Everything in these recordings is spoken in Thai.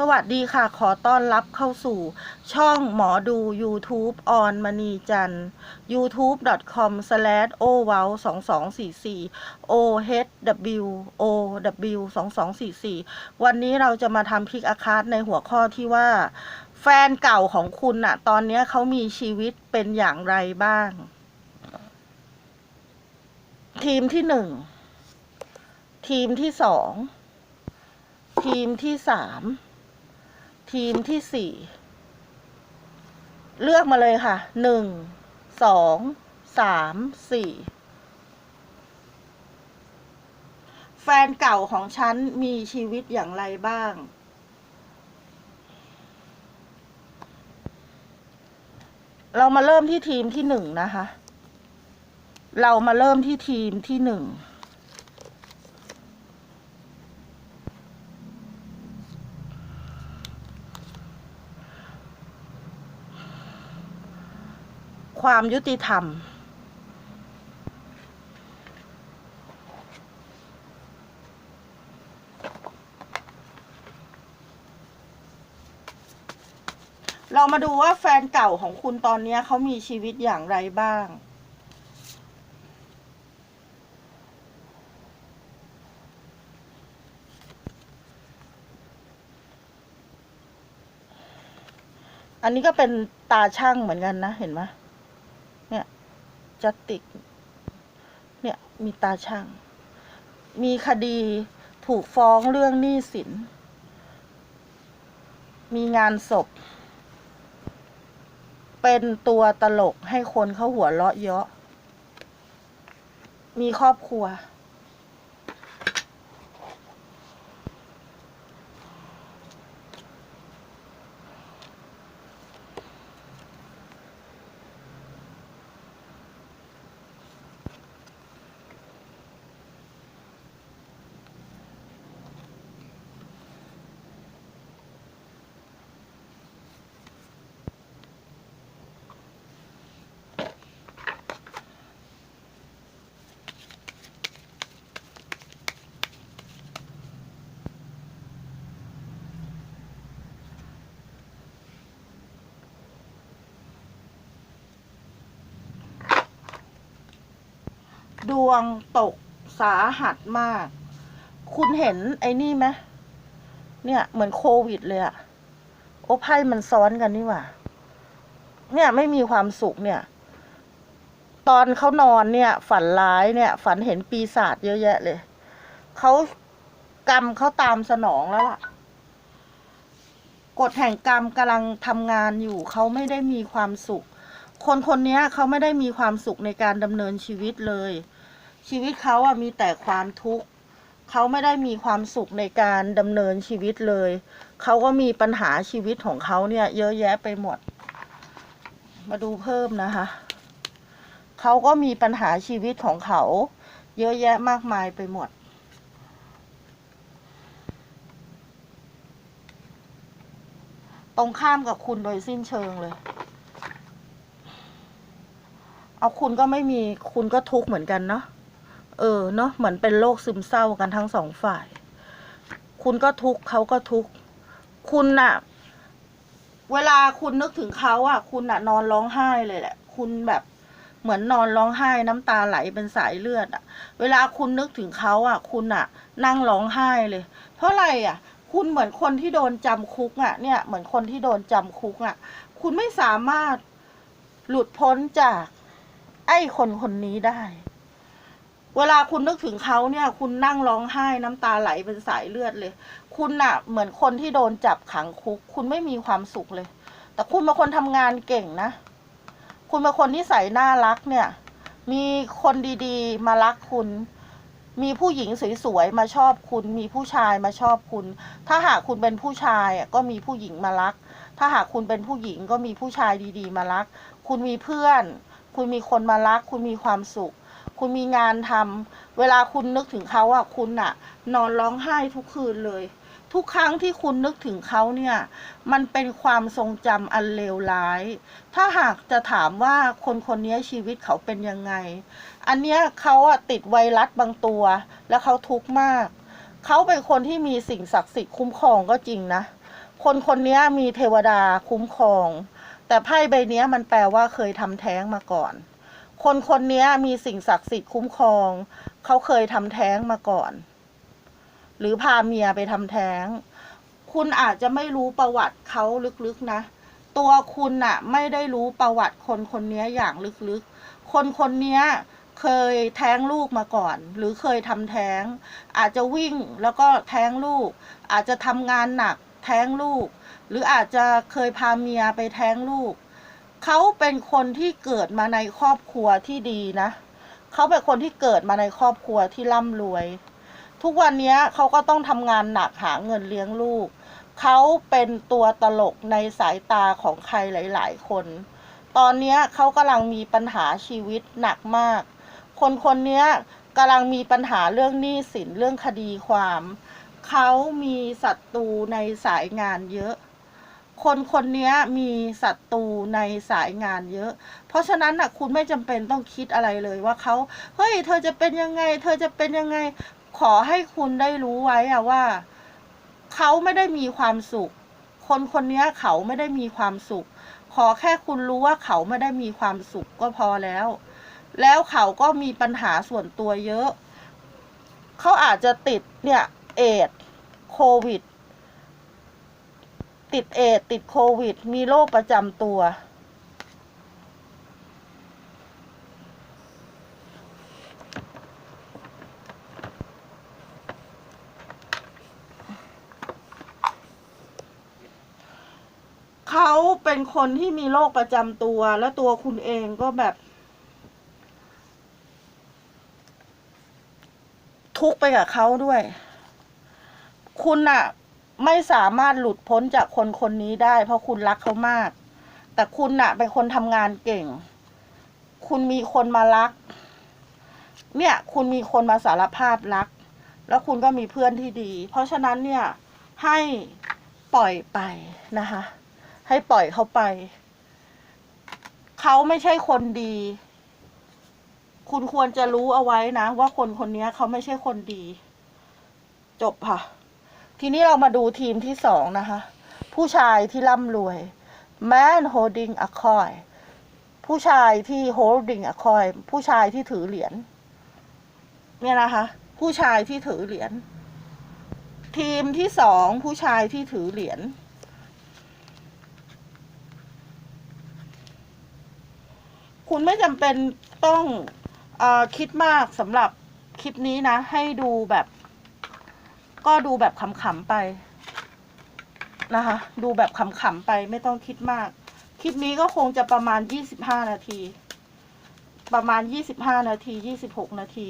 สวัสดีค่ะ ขอต้อนรับเข้าสู่ช่องหมอดู YouTube ออนมณีจันทร์ youtube.com slash o w o w 2244 o h w o w 2244วันนี้เราจะมาทำพลิกอาคาตในหัวข้อที่ว่า แฟนเก่าของคุณน่ะตอนนี้เขามีชีวิตเป็นอย่างไรบ้าง ทีมที่หนึ่ง ทีมที่สองทีมที่สาม ทีมที่สี่เลือกมาเลยค่ะหนึ่งสองสามสี่แฟนเก่าของฉันมีชีวิตอย่างไรบ้าง เรามาเริ่มที่ทีมที่หนึ่งนะคะ เรามาเริ่มที่ทีมที่หนึ่ง ความยุติธรรม เรามาดูว่าแฟนเก่าของคุณตอนนี้เขามีชีวิตอย่างไรบ้างอันนี้ก็เป็นตาช่างเหมือนกันนะ เห็นไหม เนี่ยจัตติกเนี่ยมีตาช่าง มีคดีถูกฟ้องเรื่องหนี้สิน มีงานศพ เป็นตัวตลกให้คนเขาหัวเราะเยาะมีครอบครัว ดวงตกสาหัสมาก คุณเห็นไอ้นี่ไหมเนี่ย เหมือนโควิดเลยอะโอ้ไพ่มันซ้อนกันนี่หว่า เนี่ยไม่มีความสุขเนี่ย ตอนเขานอนเนี่ย ฝันร้ายเนี่ย ฝันเห็นปีศาจเยอะแยะเลย เขากรรมเขาตามสนองแล้วล่ะ กฎแห่งกรรมกำลังทำงานอยู่ เขาไม่ได้มีความสุข คนคนนี้เขาไม่ได้มีความสุขในการดำเนินชีวิตเลย ชีวิตเขาอะมีแต่ความทุกข์เขาไม่ได้มีความสุขในการดำเนินชีวิตเลย เขาก็มีปัญหาชีวิตของเขาเนี่ย เยอะแยะไปหมด มาดูเพิ่มนะคะ เขาก็มีปัญหาชีวิตของเขา เยอะแยะมากมายไปหมดตรงข้ามกับคุณโดยสิ้นเชิงเลย เอาคุณก็ไม่มีคุณก็ทุกข์เหมือนกันเนาะ เออเนาะเหมือนเป็นโรคซึมเศร้ากันทั้งสองฝ่าย คุณก็ทุกข์เขาก็ทุกข์คุณน่ะ เวลาคุณนึกถึงเขาอะ คุณน่ะ นอนร้องไห้เลยแหละ คุณแบบเหมือนนอนร้องไห้น้ำตาไหลเป็นสายเลือดอะ เวลาคุณนึกถึงเขาอะ คุณอะ นั่งร้องไห้เลย เพราะอะไรอะ คุณเหมือนคนที่โดนจำคุกอะ เนี่ยเหมือนคนที่โดนจำคุกอะ คุณไม่สามารถหลุดพ้นจาก ไอ้คนคนนี้ได้ เวลาคุณนึกถึงเขาเนี่ย คุณนั่งร้องไห้น้ำตาไหลเป็นสายเลือดเลย คุณน่ะ เหมือนคนที่โดนจับขังคุก คุณไม่มีความสุขเลย แต่คุณเป็นคนทำงานเก่งนะ คุณเป็นคนที่ใส่น่ารักเนี่ย มีคนดีๆ มารักคุณ มีผู้หญิงสวยๆมาชอบคุณ มีผู้ชายมาชอบคุณ ถ้าหากคุณเป็นผู้ชายก็มีผู้หญิงมารัก ถ้าหากคุณเป็นผู้หญิงก็มีผู้ชายดีๆ มารัก คุณมีเพื่อน คุณมีคนมารัก คุณมีความสุข คุณมีงานทำเวลาคุณนึกถึงเขาอะคุณอะนอนร้องไห้ทุกคืนเลย ทุกครั้งที่คุณนึกถึงเขาเนี่ย มันเป็นความทรงจำอันเลวร้าย ถ้าหากจะถามว่าคนคนนี้ชีวิตเขาเป็นยังไง อันเนี้ยเขาอะติดไวรัสบางตัว แล้วเขาทุกข์มาก เขาเป็นคนที่มีสิ่งศักดิ์สิทธิ์คุ้มครองก็จริงนะ คนคนนี้มีเทวดาคุ้มครอง แต่ไพ่ใบเนี้ยมันแปลว่าเคยทำแท้งมาก่อน คนคนนี้มีสิ่งศักดิ์สิทธิ์คุ้มครอง เขาเคยทำแท้งมาก่อน หรือพาเมียไปทำแท้ง คุณอาจจะไม่รู้ประวัติเขาลึกๆนะ ตัวคุณน่ะ ไม่ได้รู้ประวัติคนคนนี้อย่างลึกๆ คนคนนี้เคยแท้งลูกมาก่อน หรือเคยทำแท้ง อาจจะวิ่งแล้วก็แท้งลูก อาจจะทำงานหนักแท้งลูก หรืออาจจะเคยพาเมียไปแท้งลูก เขาเป็นคนที่เกิดมาในครอบครัวที่ดีนะ เขาเป็นคนที่เกิดมาในครอบครัวที่ร่ำรวย ทุกวันนี้เขาก็ต้องทำงานหนักหาเงินเลี้ยงลูก เขาเป็นตัวตลกในสายตาของใครหลาย ๆ คน ตอนนี้เขากำลังมีปัญหาชีวิตหนักมาก คนคนนี้กำลังมีปัญหาเรื่องหนี้สินเรื่องคดีความ เขามีศัตรูในสายงานเยอะ คนคนนี้มีศัตรูในสายงานเยอะ เพราะฉะนั้นนะคุณไม่จำเป็นต้องคิดอะไรเลยว่าเขาเฮ้ย เธอจะเป็นยังไง เธอจะเป็นยังไง ขอให้คุณได้รู้ไว้อะว่าเขาไม่ได้มีความสุข คนคนนี้เขาไม่ได้มีความสุข ขอแค่คุณรู้ว่าเขาไม่ได้มีความสุขก็พอแล้ว แล้วเขาก็มีปัญหาส่วนตัวเยอะ เขาอาจจะติดเนี่ยเอดโควิด ติดเอดติดโควิด มีโรคประจำตัว เขาเป็นคนที่มีโรคประจำตัว แล้วตัวคุณเองก็แบบ ทุกข์ไปกับเขาด้วย คุณน่ะ ไม่สามารถหลุดพ้นจากคนคนนี้ได้ เพราะคุณรักเขามาก แต่คุณน่ะ เป็นคนทำงานเก่ง คุณมีคนมารัก เนี่ย คุณมีคนมาสารภาพรัก แล้วคุณก็มีเพื่อนที่ดี เพราะฉะนั้นเนี่ยให้ปล่อยไปนะคะ ให้ปล่อยเขาไป เขาไม่ใช่คนดี คุณควรจะรู้เอาไว้นะ ว่าคนคนนี้เขาไม่ใช่คนดี จบค่ะ ทีนี้เรามาดูทีมที่สองนะคะ ผู้ชายที่ร่ำรวย man holding a coin ผู้ชายที่ holding a coin ผู้ชายที่ถือเหรียญเนี่ยนะคะ ผู้ชายที่ถือเหรียญทีมที่สองผู้ชายที่ถือเหรียญคุณไม่จำเป็นต้องอคิดมากสำหรับคลิปนี้นะ ให้ดูแบบ ก็ดูแบบขำๆไปนะคะ ดูแบบขำๆไปไม่ต้องคิดมาก คลิปนี้ก็คงจะประมาณยี่สิบห้านาที ประมาณยี่สิบห้านาทียี่สิบหกนาที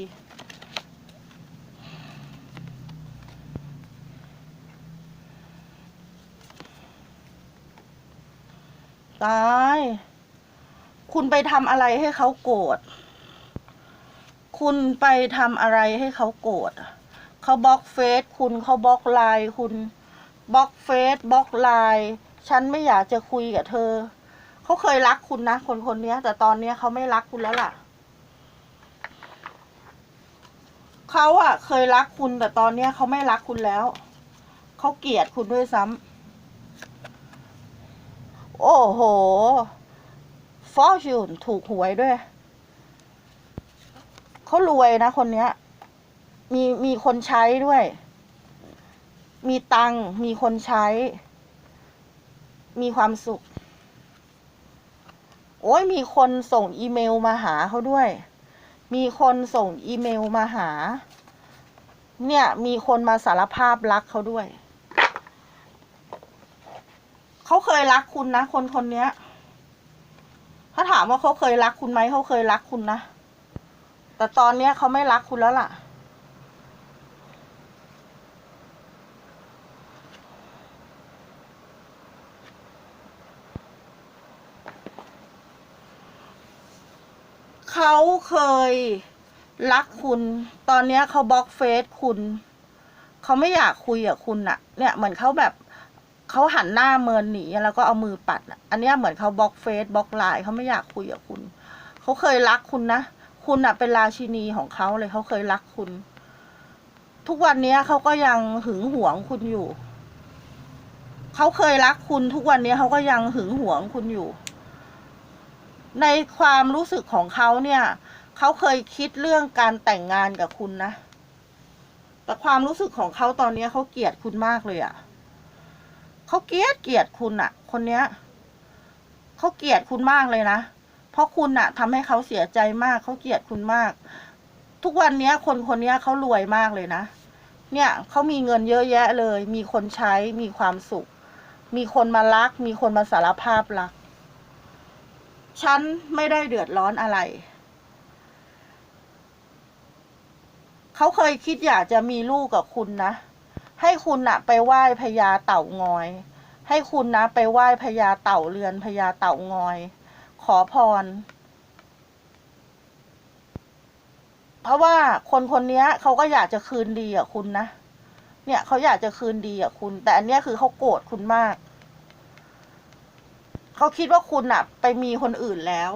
ตาย คุณไปทำอะไรให้เขาโกรธ คุณไปทำอะไรให้เขาโกรธอะ เขาบล็อกเฟซคุณเขาบล็อกไลน์คุณบล็อกเฟซบล็อกไลน์ฉันไม่อยากจะคุยกับเธอ เขาเคยรักคุณนะ คนคนนี้แต่ตอนนี้เขาไม่รักคุณแล้วล่ะเขาอะเคยรักคุณแต่ตอนนี้เขาไม่รักคุณแล้ว เขาเกลียดคุณด้วยซ้ำโอ้โหฟอร์จูนถูกหวยด้วย เขารวยนะคนเนี้ย มีมีคนใช้ด้วย มีตังมีคนใช้ มีความสุข โอ้ยมีคนส่งอีเมลมาหาเขาด้วย มีคนส่งอีเมลมาหา เนี่ย มีคนมาสารภาพรักเขาด้วย เขาเคยรักคุณนะ คนคนนี้ถ้าถามว่าเขาเคยรักคุณไหมเขาเคยรักคุณนะ แต่ตอนเนี้ยเขาไม่รักคุณแล้วล่ะ เขาเคยรักคุณ ตอนเนี้ยเขาบล็อกเฟซคุณ เขาไม่อยากคุยกับคุณอะเนี่ยเหมือนเขาแบบเขาหันหน้าเมินหนีแล้วก็เอามือปัดอะอันเนี้ยเหมือนเขาบล็อกเฟซบล็อกไลน์เขาไม่อยากคุยกับคุณ เขาเคยรักคุณนะ คุณอะเป็นราชินีของเขาเลยเขาเคยรักคุณ ทุกวันเนี้ยเขาก็ยังหึงหวงคุณอยู่ เขาเคยรักคุณทุกวันนี้เขาก็ยังหึงหวงคุณอยู่ ในความรู้สึกของเขาเนี่ย เขาเคยคิดเรื่องการแต่งงานกับคุณนะ แต่ความรู้สึกของเขาตอนนี้เขาเกลียดคุณมากเลยอะ่ะเขาเกลียดเกลียดคุณอะ่ะ คนเนี้ยเขาเกลียดคุณมากเลยนะ เพราะคุณอะ่ะทำให้เขาเสียใจมากเขาเกลียดคุณมาก ทุกวันเนี้ย คนคนเนี้ยเขารวยมากเลยนะ เนี่ยเขามีเงินเยอะแยะเลย มีคนใช้มีความสุข มีคนมารัก มีคนมาสารภาพรัก ฉันไม่ได้เดือดร้อนอะไร เขาเคยคิดอยากจะมีลูกกับคุณนะ ให้คุณนะไปไหว้พญาเต่างอย ให้คุณนะไปไหว้พญาเต่าเรือนพญาเต่างอย ขอพร เพราะว่าคนคนนี้เขาก็อยากจะคืนดีกับคุณนะ เนี่ยเขาอยากจะคืนดีกับคุณ แต่อันเนี้ยคือเขาโกรธคุณมาก เขาคิดว่าคุณอะไปมีคนอื่นแล้ว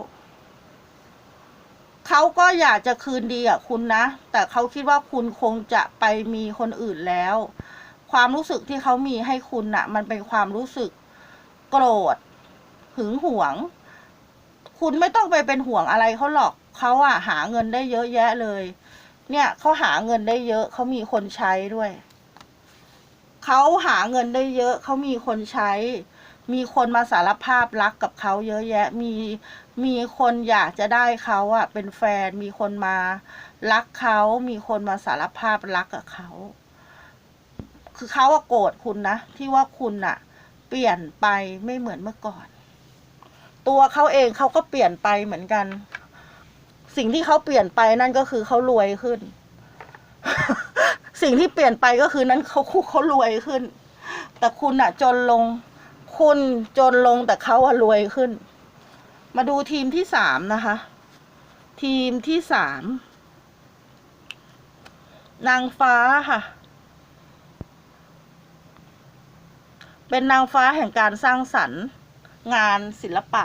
เขาก็อยากจะคืนดีกับคุณนะ แต่เขาคิดว่าคุณคงจะไปมีคนอื่นแล้ว ความรู้สึกที่เขามีให้คุณน่ะมันเป็นความรู้สึกโกรธ หึงหวง คุณไม่ต้องไปเป็นห่วงอะไรเขาหรอก เขาอะหาเงินได้เยอะแยะเลย เนี่ยเขาหาเงินได้เยอะ เขามีคนใช้ด้วย เขาหาเงินได้เยอะ เขามีคนใช้ มีคนมาสารภาพรักกับเขาเยอะแยะ มีมีคนอยากจะได้เขาอะเป็นแฟน มีคนมารักเขา มีคนมาสารภาพรักกับเขา คือเขาอะโกรธคุณนะที่ว่าคุณอะเปลี่ยนไปไม่เหมือนเมื่อก่อน ตัวเขาเองเขาก็เปลี่ยนไปเหมือนกัน สิ่งที่เขาเปลี่ยนไปนั่นก็คือเขารวยขึ้น สิ่งที่เปลี่ยนไปก็คือนั้นเขาเขารวยขึ้น แต่คุณอะจนลง คุณจนลงแต่เขาอะรวยขึ้น มาดูทีมที่สามนะคะ ทีมที่สามนางฟ้าค่ะ เป็นนางฟ้าแห่งการสร้างสรรค์ งานศิลปะ